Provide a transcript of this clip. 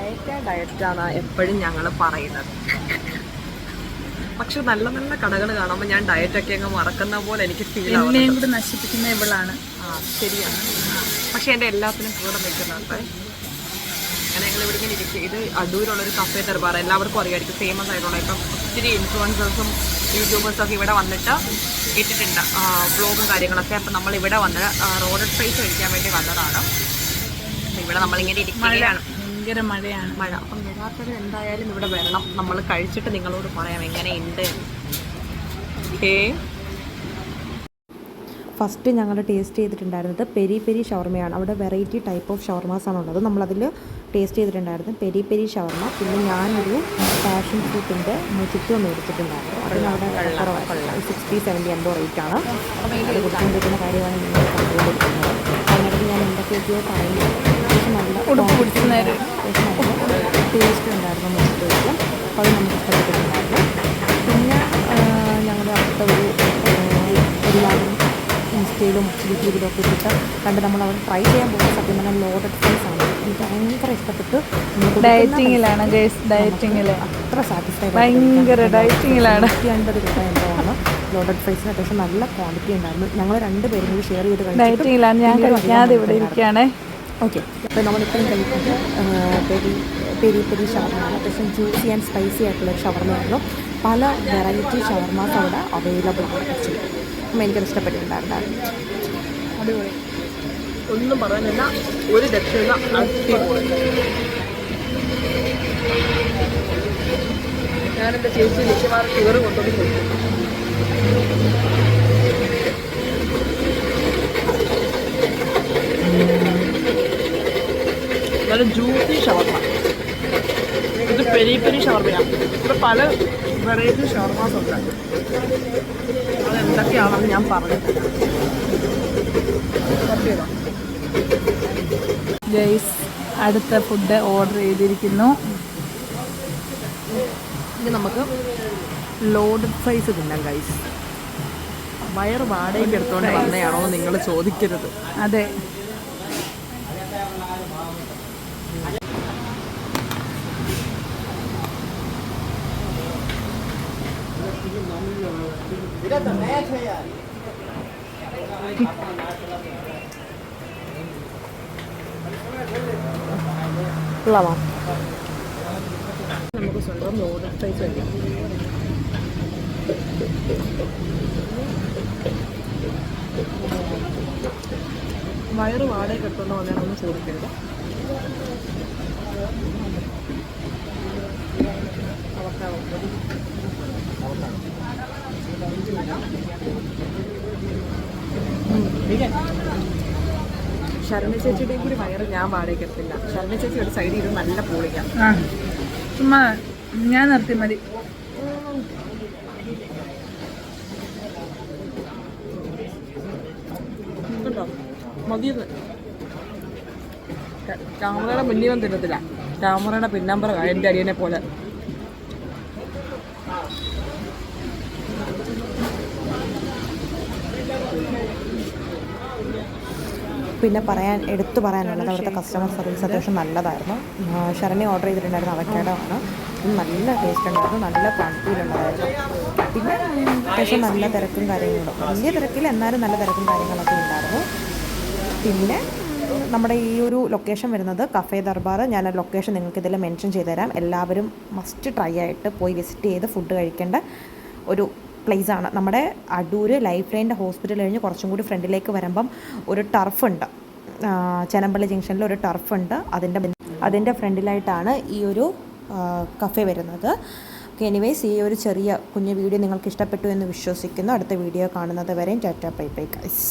Diet ഡയറ്റാണ് എപ്പോഴും ഞങ്ങൾ പറയുന്നത്. പക്ഷെ നല്ല നല്ല കടകൾ കാണുമ്പോൾ ഞാൻ ഡയറ്റൊക്കെ അങ്ങ് മറക്കുന്ന പോലെ എനിക്ക് ഫീൽ എന്നെയും കൂടി നശിപ്പിക്കുന്ന ഇവളാണ്. ആ ശരിയാണ്. പക്ഷെ എന്റെ എല്ലാത്തിനും കൂടെ നിൽക്കുന്നുണ്ട്. അങ്ങനെ ഞങ്ങൾ ഇവിടെ ഇങ്ങനെ ഇരിക്കുക ഇത് അടൂരുള്ളൊരു കഫേ ദർബാർ. എല്ലാവർക്കും അറിയാമായിരിക്കും ഫേമസ് ആയിട്ടുള്ള. ഇപ്പം ഒത്തിരി ഇൻഫ്ലുവൻസേഴ്സും യൂട്യൂബേഴ്സും ഒക്കെ ഇവിടെ വന്നിട്ട് ഇട്ടിട്ടുണ്ട്. വ്ളോഗും കാര്യങ്ങളൊക്കെ. അപ്പം നമ്മൾ ഇവിടെ വന്ന് റോഡ് ഫേസ് കഴിക്കാൻ വേണ്ടി വന്നതാണ്. ഇവിടെ നമ്മളിങ്ങനെ ഇരിക്കുകയാണ്. ഭയങ്കര മഴയാണ്. മഴ. അപ്പം യഥാർത്ഥത്തിൽ എന്തായാലും ഇവിടെ വരണം. നമ്മൾ കഴിച്ചിട്ട് നിങ്ങളോട് പറയാം എങ്ങനെയുണ്ട്. ഓക്കേ. ഫസ്റ്റ് ഞങ്ങൾ ടേസ്റ്റ് ചെയ്തിട്ടുണ്ടായിരുന്നത് പെരി പെരി ഷവർമയാണ്. അവിടെ വെറൈറ്റി ടൈപ്പ് ഓഫ് ഷവർമാസ് ആണ് ഉള്ളത്. നമ്മളതിൽ ടേസ്റ്റ് ചെയ്തിട്ടുണ്ടായിരുന്നു പെരി പെരി ഷവർമ. പിന്നെ ഞാനൊരു പാഷൻ ഫ്രൂട്ടിന്റെ മുച്ചിട്ടോ മേടിച്ചിട്ടുണ്ടായിരുന്നു അതിന് അവിടെ കുറവാണ്. സിക്സ്റ്റി സെവന്റി എന്തോ റേറ്റാണ് ആണ്. അത് കൊടുത്തുകൊണ്ടിരിക്കുന്ന കാര്യമാണ് നിങ്ങൾ കണ്ടുകൊണ്ടിരിക്കുന്നത് അതിനിടയ്ക്ക് ഞാൻ എന്തൊക്കെയൊക്കെയോ പറയുന്നത് ഉടുപ്പ് അത്യാവശ്യം ടേസ്റ്റ് ഉണ്ടായിരുന്നു മുച്ചിട്ടോയ്ക്ക് അപ്പോൾ അത് നമുക്ക് ഇഷ്ടപ്പെട്ടിട്ടുണ്ടായിരുന്നു പിന്നെ ഞങ്ങളുടെ അടുത്ത ഒരു എല്ലാവരും ഇൻസ്റ്റയിലും യൂട്യൂബിലും ഒക്കെ ഇട്ടിട്ട് കണ്ട് നമ്മൾ അവിടെ ട്രൈ ചെയ്യാൻ പോകുന്ന സത്യം പറഞ്ഞാൽ ലോഡഡ് ഫ്രൈസ് ആണ്. എനിക്ക് ഭയങ്കര ഇഷ്ടപ്പെട്ടു. ഡയറ്റിങ്ങിലാണ് ഡയറ്റിങ്ങിൽ അത്ര സാറ്റിസ്ഫൈഡ് ഭയങ്കര ഡയറ്റിങ്ങിലാണ് അൻപത് രൂപ എന്തോ ആണ് ലോഡഡ് ഫ്രൈസിന് അത്യാവശ്യം നല്ല ക്വാളിറ്റി ഉണ്ടായിരുന്നു. ഞങ്ങൾ രണ്ടുപേരും കൂടി ഷെയർ ചെയ്ത് ഡയറ്റിങ്ങിലാണ് ഞാൻ കഴിക്കാതെ ഇവിടെ ഇരിക്കുകയാണേ. ഓക്കെ. അപ്പോൾ നമ്മളിപ്പം കഴിക്കുന്നത് ആ, പെരി പെരി പെരി ഷവർമ അത്യാവശ്യം ജ്യൂസി ആൻഡ് സ്പൈസി ആയിട്ടുള്ള ഒരു ഷവർമയായിരുന്നു. പല വെറൈറ്റി ഷവർമാസ് അവിടെ അവൈലബിൾ ആണ് ആക്ച്വലി അപ്പം എനിക്കത് ഇഷ്ടപ്പെട്ടിട്ടുണ്ടായിരുന്നു. ഒന്നും പറയാനില്ല ഒരു ദക്ഷിണ ഞാനെന്റെ ചേച്ചി ലക്ഷ്യമാർ ഷുഗർ കൊടുക്കും. നല്ല ജ്യൂസി ഷവർമ. ഇത് പെരി പെരി ഷവർമയാണ്. ഇവിടെ പല വെറൈറ്റി ഷവർമാസ് ഉണ്ട്. അതെന്തൊക്കെയാണെന്ന് ഞാൻ പറഞ്ഞു ഗൈസ് അടുത്ത ഫുഡ് ഓർഡർ ചെയ്തിരിക്കുന്നു. ഇനി നമുക്ക് ലോഡ് ഫ്രൈസ് തിന്നാം ഗൈസ് വയർ വാടകയ്ക്ക് എടുത്തോണ്ട് വന്നയാണോ നിങ്ങൾ ചോദിക്കരുത്. അതെ. നമുക്ക് സ്വന്തം ഫ്രൈസ് കഴിക്കാം വയറ് വാടക കിട്ടുന്ന വന്നയാണോ എന്ന് ചോദിക്കരുത്. കൂടി വയറ് ഞാൻ ചേച്ചി ഒരു സൈഡിൽ ഇരുന്ന് നല്ല പൂളിക്കാം ചുമ്മാ ഞാൻ നിർത്തി മതി. മതിയത് ക്യാമറയുടെ മുന്നിൽ വന്നിട്ടില്ല ക്യാമറയുടെ പിന്നമ്പറ എന്റെ അടിയനെ പോലെ. പിന്നെ പറയാൻ എടുത്തു പറയാനുള്ളത് അവിടുത്തെ കസ്റ്റമർ സർവീസ് അത്യാവശ്യം നല്ലതായിരുന്നു. ശരണി ഓർഡർ ചെയ്തിട്ടുണ്ടായിരുന്നു അവക്കാഡോ ആണ്. നല്ല ടേസ്റ്റ് ഉണ്ടായിരുന്നു. നല്ല ക്വാണ്ടിറ്റിയിലുണ്ടായിരുന്നു പിന്നെ അത്യാവശ്യം നല്ല തിരക്കും കാര്യങ്ങളും. വലിയ തിരക്കിൽ എന്നാലും നല്ല തിരക്കും കാര്യങ്ങളൊക്കെ ഉണ്ടായിരുന്നു. പിന്നെ നമ്മുടെ ഈ ഒരു ലൊക്കേഷൻ വരുന്നത് കഫേ ദർബാർ. ഞാൻ ആ ലൊക്കേഷൻ നിങ്ങൾക്ക് ഇതിൽ മെൻഷൻ ചെയ്ത് തരാം എല്ലാവരും മസ്റ്റ് ട്രൈ ആയിട്ട് പോയി വിസിറ്റ് ചെയ്ത് ഫുഡ് കഴിക്കേണ്ട ഒരു പ്ലേസ് ആണ്. നമ്മുടെ അടൂർ ലൈഫ് ലൈന്റെ ഹോസ്പിറ്റൽ കഴിഞ്ഞ് കുറച്ചും കൂടി ഫ്രണ്ടിലേക്ക് വരുമ്പം ഒരു ഉണ്ട്. ചെനമ്പള്ളി ജംഗ്ഷനിൽ ഒരു ടർഫ് ഉണ്ട്. അതിന്റെ അതിന്റെ ഫ്രണ്ടിലായിട്ടാണ് ഈ ഒരു കഫേ വരുന്നത്. ഓക്കെ എനിവേസ് ഈ ഒരു ചെറിയ കുഞ്ഞു വീഡിയോ നിങ്ങൾക്ക് ഇഷ്ടപ്പെട്ടു എന്ന് വിശ്വസിക്കുന്നു. അടുത്ത വീഡിയോ കാണുന്നത് വരെയും ടാറ്റ ബൈ ബൈ ഗൈസ്